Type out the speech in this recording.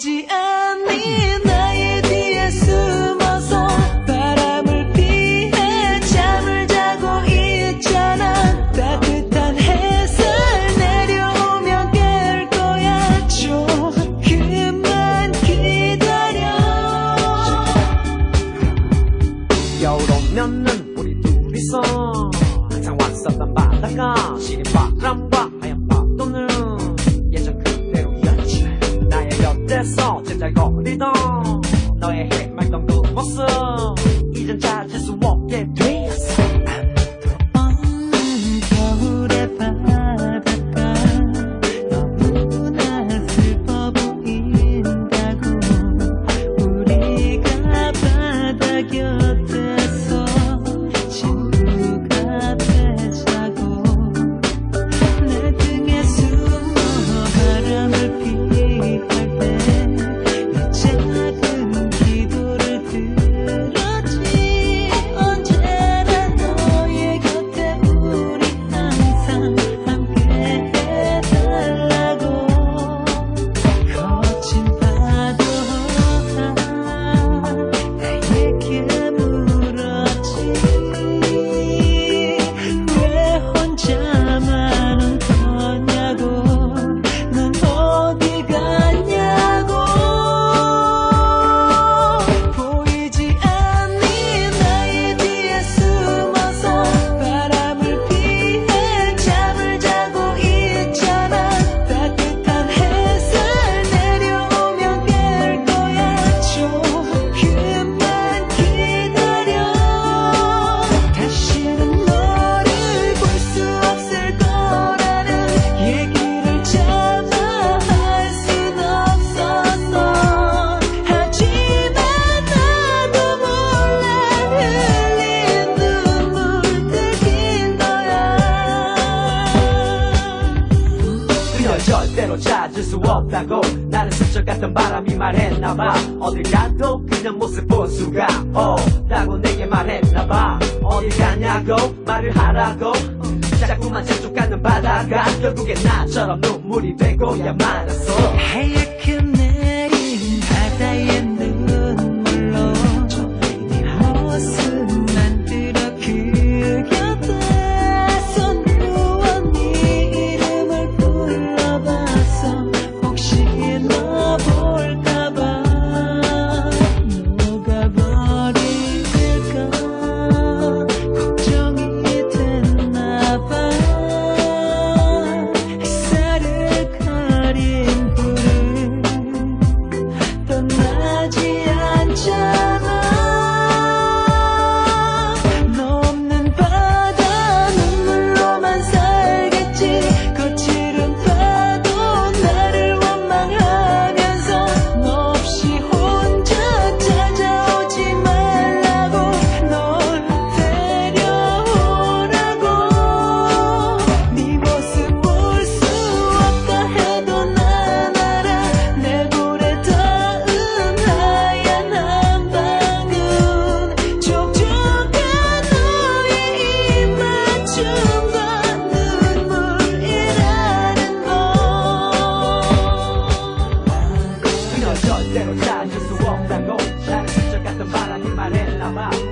보이지 않니? 나의 뒤에 숨어서 바람을 피해 잠을 자고 있잖아. 따뜻한 햇살 내려오면 깰 거야. 조금만 기다려. 오면은 우리 둘이서 항상 왔었던 바다가 시린 바람과 곁에서 제잘거리던 너의 해맑던 그 모습. 이젠 찾 없다고. 나는 스쳐갔던 바람이 말했나봐. 어딜 가도 그녀 모습 볼 수가 없다고 내게 말했나봐. 어딜 가냐고 말을 하라고. 자꾸만 재촉하는 바다가 결국엔 나처럼 눈물이 되고야 말았어 Chỉ. animal en la mano.